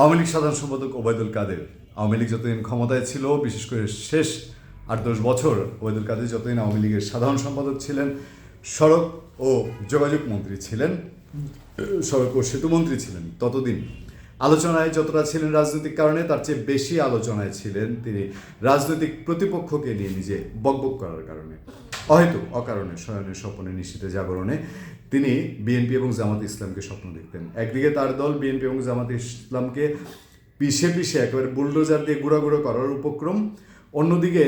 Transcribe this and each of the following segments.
আওয়ামী লীগ সাধারণ সম্পাদক ওবায়দুল কাদের। আওয়ামী লীগ যতদিন ক্ষমতায় ছিল, বিশেষ করে শেষ আট দশ বছর ওবায়দুল কাদের যতদিন আওয়ামী লীগের সাধারণ সম্পাদক ছিলেন, সড়ক ও যোগাযোগ মন্ত্রী ছিলেন, সড়ক ও সেতু মন্ত্রী ছিলেন ততদিন। আলোচনায় যতটা ছিলেন রাজনৈতিক কারণে, তার চেয়ে বেশি আলোচনায় ছিলেন তিনি রাজনৈতিক প্রতিপক্ষকে নিয়ে নিজে বকবক করার কারণে। হয়তো অকারণে শয়নের স্বপনে নিশ্চিত জাগরণে তিনি বিএনপি এবং জামাত ইসলামকে স্বপ্ন দেখতেন। একদিকে তার দল বিএনপি এবং জামাত ইসলামকে পিষে পিষে একেবারে বুলডোজার দিয়ে গুঁড়া গুঁড়ো করার উপক্রম, অন্যদিকে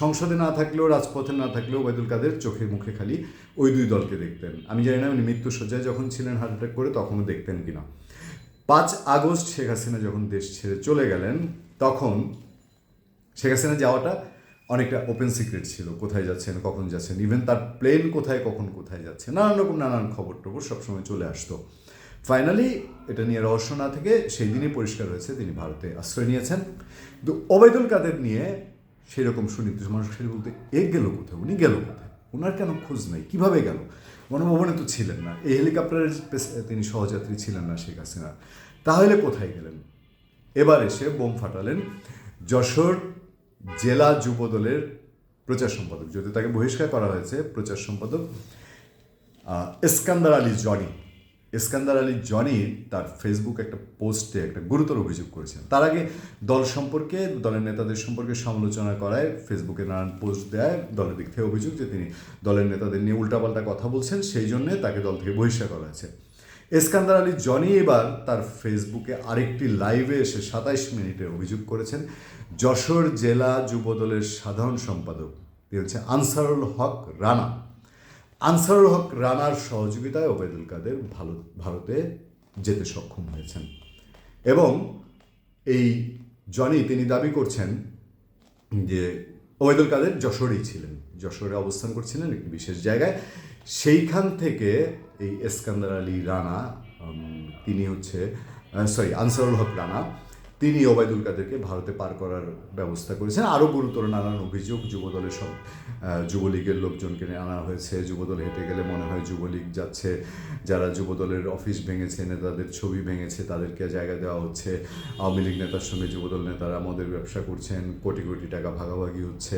সংসদে না থাকলেও, রাজপথে না থাকলেও ওবায়দুল কাদের চোখে মুখে খালি ওই দুই দলকে দেখতেন। আমি জানি না উনি মৃত্যুসজ্জায় যখন ছিলেন হার্ট অ্যাটাক করে তখনও দেখতেন কিনা। পাঁচ আগস্ট শেখ হাসিনা যখন দেশ ছেড়ে চলে গেলেন, তখন শেখ হাসিনা যাওয়াটা অনেকটা ওপেন সিক্রেট ছিল, কোথায় যাচ্ছেন, কখন যাচ্ছেন ইভেন তার প্লেন কোথায়, কখন কোথায় যাচ্ছে, নানান রকম নানান খবর টবর সবসময় চলে আসতো। ফাইনালি এটা নিয়ে রহস্য না থেকে সেই দিনই পরিষ্কার হয়েছে, তিনি ভারতে আশ্রয় নিয়েছেন। কিন্তু ওবায়দুল কাদের নিয়ে সেই রকম সুনির্দিষ্ট মানুষ খালি বলতে, এ গেল কোথায়, উনি গেল কোথায় ওনার কেন খোঁজ নেই, কীভাবে গেল? গণভবনে তো ছিলেন না, এই হেলিকপ্টারের তিনি সহযাত্রী ছিলেন না শেখ হাসিনা তাহলে কোথায় গেলেন? এবার এসে বোম ফাটালেন যশোর জেলা যুব দলের প্রচার সম্পাদক যদি তাকে বহিষ্কার করা হয়েছে প্রচার সম্পাদক আহ, এসকান্দার আলী জনি। এসকান্দার আলী জনি তার ফেসবুক একটা পোস্টে একটা গুরুতর অভিযোগ করেছেন। তার আগে দল সম্পর্কে দলের নেতাদের সম্পর্কে সমালোচনা করায় ফেসবুকে নানান পোস্ট দেয় দলের দিক থেকে অভিযোগ যে তিনি দলের নেতাদের নিয়ে উল্টাপাল্টা কথা বলছেন সেই জন্যে তাকে দল থেকে বহিষ্কার করা হয়েছে। এসকান্দার আলী জনি এবার তার ফেসবুকে আরেকটি লাইভে এসে সাতাইশ মিনিটে অভিযোগ করেছেন, যশোর জেলা যুবদলের সাধারণ সম্পাদক। তিনি হচ্ছে আনসারুল হক রানা। আনসারুল হক রানার সহযোগিতায় ওবায়দুল কাদের ভালো ভারতে যেতে সক্ষম হয়েছেন। এবং এই জনি তিনি দাবি করছেন যে ওবায়দুল কাদের যশোরেই ছিলেন। যশোরে অবস্থান করছিলেন একটি বিশেষ জায়গায়। সেইখান থেকে এই এসকান্দার আলী রানা তিনি হচ্ছে সরি আনসারুল হক রানা তিনি ওবায়দুল কাদেরকে ভারতে পার করার ব্যবস্থা করেছেন। আরও গুরুতর নানান অভিযোগ, যুবদলের সব যুবলীগের লোকজনকে আনা হয়েছে। যুবদল হেঁটে গেলে মনে হয় যুবলীগ যাচ্ছে। যারা যুবদলের অফিস ভেঙেছে, নেতাদের ছবি ভেঙেছে, তাদেরকে জায়গা দেওয়া হচ্ছে। আওয়ামী লীগ নেতার সঙ্গে যুবদল নেতারা মদের ব্যবসা করছেন, কোটি কোটি টাকা ভাগাভাগি হচ্ছে,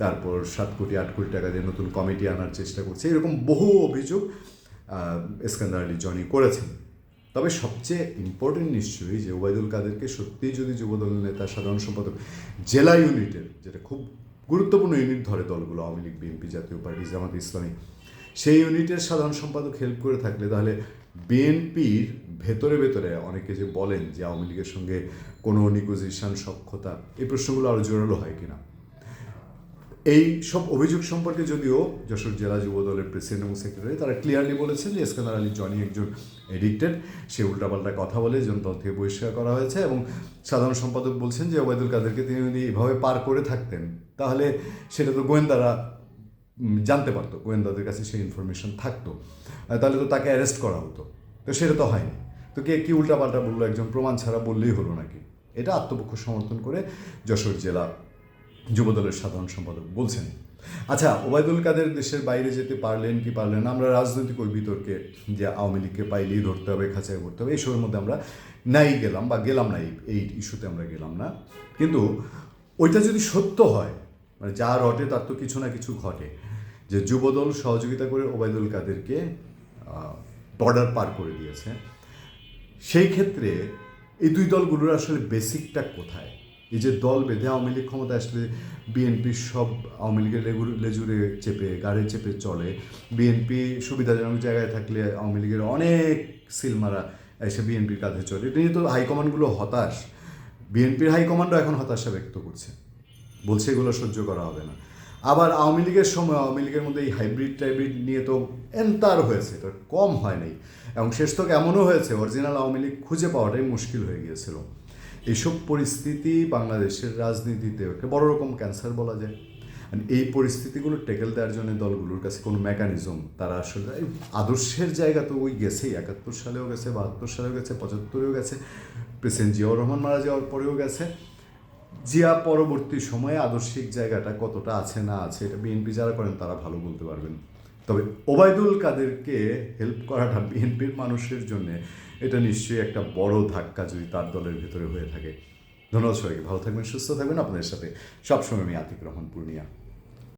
তারপর সাত কোটি, আট কোটি টাকা দিয়ে নতুন কমিটি আনার চেষ্টা করছে। এরকম বহু অভিযোগ এসকান্দার আলী জনি করেছেন। তবে সবচেয়ে ইম্পর্টেন্ট নিশ্চয়ই যে ওবায়দুল কাদেরকে সত্যিই যদি যুবদল নেতা, সাধারণ সম্পাদক, জেলা ইউনিটের যেটা খুব গুরুত্বপূর্ণ ইউনিট ধরে দলগুলো, আওয়ামী লীগ বিএনপি জাতীয় পার্টি, জামাত ইসলামী, সেই ইউনিটের সাধারণ সম্পাদক হেল্প করে থাকলে তাহলে বিএনপির ভেতরে ভেতরে অনেকে যে বলেন যে আওয়ামী লীগের সঙ্গে কোনো নিগোজিয়েশন সক্ষতা, এই প্রশ্নগুলো আরও জোরালো হয় কিনা। এই সব অভিযোগ সম্পর্কে যদিও যশোর জেলা যুব দলের প্রেসিডেন্ট এবং সেক্রেটারি, তারা ক্লিয়ারলি বলেছেন যে এসকান্দার আলী জনি একজন এডিক্টেড সে উল্টাপাল্টা কথা বলে জন দল থেকে বহিষ্কার করা হয়েছে এবং সাধারণ সম্পাদক বলছেন যে ওবায়দুল কাদেরকে তিনি যদি এভাবে পার করে থাকতেন, তাহলে সেটা তো গোয়েন্দারা জানতে পারতো, গোয়েন্দাদের কাছে সেই ইনফরমেশন থাকতো। তাহলে তো তাকে অ্যারেস্ট করা হতো। তো সেটা তো হয়নি। তো কে কী উল্টাপাল্টা বলল, একজন প্রমাণ ছাড়া বললেই হলো নাকি? এটা আত্মপক্ষ সমর্থন করে যশোর জেলা যুবদলের সাধারণ সম্পাদক বলছেন। আচ্ছা ওবায়দুল কাদের দেশের বাইরে যেতে পারলেন কি পারলেন আমরা রাজনৈতিক ওই বিতর্কে যে আওয়ামী লীগকে পাইলেই ধরতে হবে, খাঁচায় করতে হবে এইসবের মধ্যে আমরা নাই গেলাম বা গেলাম না, এই ইস্যুতে আমরা গেলাম না। কিন্তু ওইটা যদি সত্য হয় মানে যা রটে তার তো কিছু না কিছু ঘটে, যে যুবদল সহযোগিতা করে ওবায়দুল কাদেরকে বর্ডার পার করে দিয়েছে, সেই ক্ষেত্রে এই দুই দলগুলোর আসলে বেসিকটা কোথায়? এই যে দল বেঁধে আওয়ামী লীগ ক্ষমতা আসলে বিএনপির সব আওয়ামী লীগের লেজুরে চেপে, গাড়ে চেপে চলে। বিএনপি সুবিধাজনক জায়গায় থাকলে আওয়ামী লীগের অনেক সিলমারা এসে বিএনপির কাঁধে চলে। এটা নিয়ে তো হাইকমান্ডগুলো হতাশ। বিএনপির হাইকমান্ডও এখন হতাশা ব্যক্ত করছে। বলছে এগুলো সহ্য করা হবে না। আবার আওয়ামী লীগের সময় আওয়ামী লীগের মধ্যে এই হাইব্রিড টাইব্রিড নিয়ে তো এন্তার হয়েছে, এটা কম হয় নাই। এবং শেষ তো এমনও হয়েছে অরিজিনাল আওয়ামী লীগ খুঁজে পাওয়াটাই মুশকিল হয়ে গিয়েছিল। এইসব পরিস্থিতি বাংলাদেশের রাজনীতিতে একটা বড় রকম ক্যান্সার বলা যায়। এই পরিস্থিতিগুলো টেকেল দেওয়ার জন্য দলগুলোর কাছে কোনো মেকানিজম তারা আসলে আদর্শের জায়গা তো ওই গেছেই। একাত্তর সালেও গেছে, বাহাত্তর সালেও গেছে, পঁচাত্তরেও গেছে, প্রেসিডেন্ট জিয়াউর রহমান মারা যাওয়ার পরেও গেছে। জিয়া পরবর্তী সময়ে আদর্শিক জায়গাটা কতটা আছে না আছে এটা বিএনপি যারা করেন তারা ভালো বলতে পারবেন। তবে ওবায়দুল কাদেরকে হেল্প করাটা বিএনপির মানুষের জন্য এটা নিশ্চয়ই একটা বড় ধাক্কা যদি তার দলের ভেতরে হয়ে থাকে। ধন্যবাদ সবাইকে। ভালো থাকবেন, সুস্থ থাকবেন। আপনাদের সাথে সবসময় আমি আতিক রহমান, পূর্ণিয়া।